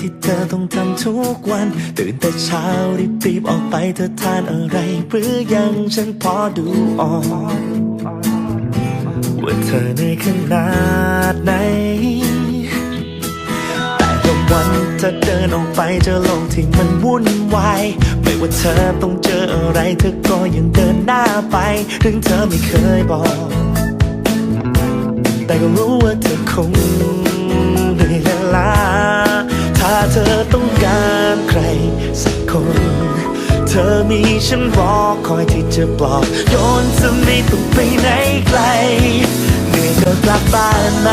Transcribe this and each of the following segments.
ที่เธอต้องทำทุกวัน ตื่นแต่เช้ารีบรีบออกไปเธอทานอะไรหรือยังฉันพอดูออกว่าเธอในขนาดไหน แต่ละวันเธอเดินออกไปเจอโลกที่มันวุ่นวายไม่ว่าเธอต้องเจออะไรเธอก็ยังเดินหน้าไป ถึงเธอไม่เคยบอก แต่ก็รู้ว่าเธอคง อต้องการใครสักคน เธอมีฉันรอคอยที่จะปลอบโยนเธอไม่ต้องไปไหนไกลเหนื่อยก็กลับบ้านไหม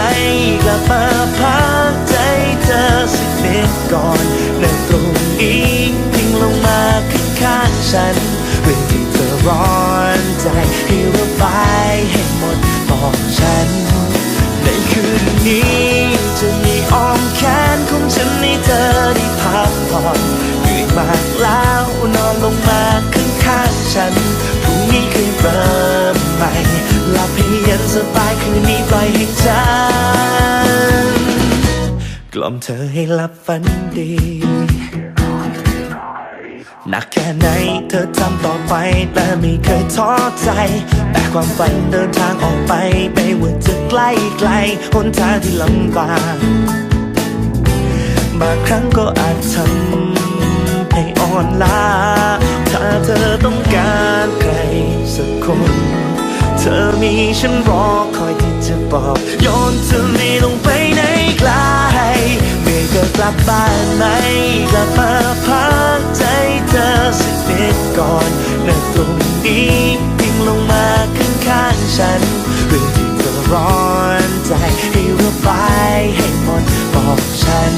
กลับมาพักใจเธอสักนิดก่อนนั่งตรงนี้พิงลงมาข้างๆฉันเรื่องที่เธอร้อนใจให้ระบายให้ พักผ่อนเหนื่อยมากแล้วนอนลงมาข้างๆฉันพรุ่งนี้คือเริ่มใหม่หลับให้เย็นสบายคืนนี้ปล่อยให้ฉันกล่อมเธอให้หลับฝันดีหนักแค่ไหนเธอทำต่อไป แต่ไม่เคยท้อใจ แต่ความฝันเดินทางออกไปไม่ว่าจะใกล้ไกลหนทางที่ลำบาก บางครั้งก็อาจทำให้อ่อนล้า ถ้าเธอต้องการใครสักคน เธอมีฉันรอคอยที่จะบอกโยนเธอไม่ลงไปไหนไกลเมื่อยก็กลับบ้านไหมกลับมาพักใจเธอสักนิดก่อนนั่งตรงนี้พิงลงมาข้างๆฉันเรื่องที่เธอร้อนใจให้ระบายให้หมดบอกฉัน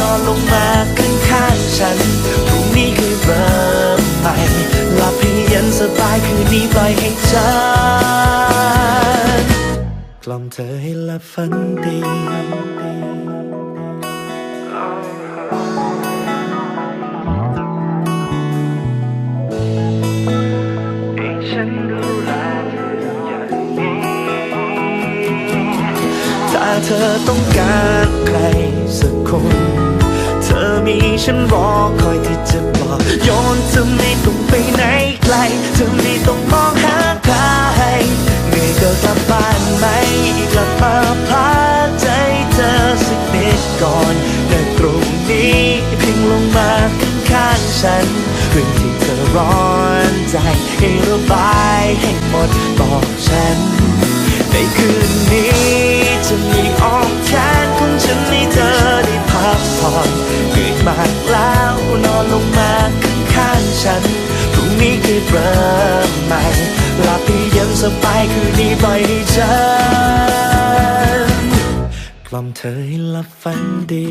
นอนลงมาข้างฉันพรุ่งนี้คือเริ่มใหม่หลับให้เย็นสบายคืนนี้ปล่อยให้ฉันกล่อมเธอให้หลับฝันดีฉันดูแลเธออย่างนี้ถ้าเธอต้องการใครสักคน ฉันรอคอยที่จะบอกโยนเธอไม่ต้องไปไหนไกล เธอไม่ต้องมองหาใครเหนื่อยก็กลับบ้านไหมกลับมาพักใจเธอสักนิดก่อนแต่ตรงนี้เพียงลงมาข้างๆฉันเรื่องที่เธอร้อนใจให้ระบายให้หมดบอกฉันในคืนนี้จะมีอ้อมแขนของฉันให้เธอ เริ่มใหม่หลับที่เย็นสบายคืนนี้ปล่อยให้ฉันกล่อมเธอให้หลับฝันดี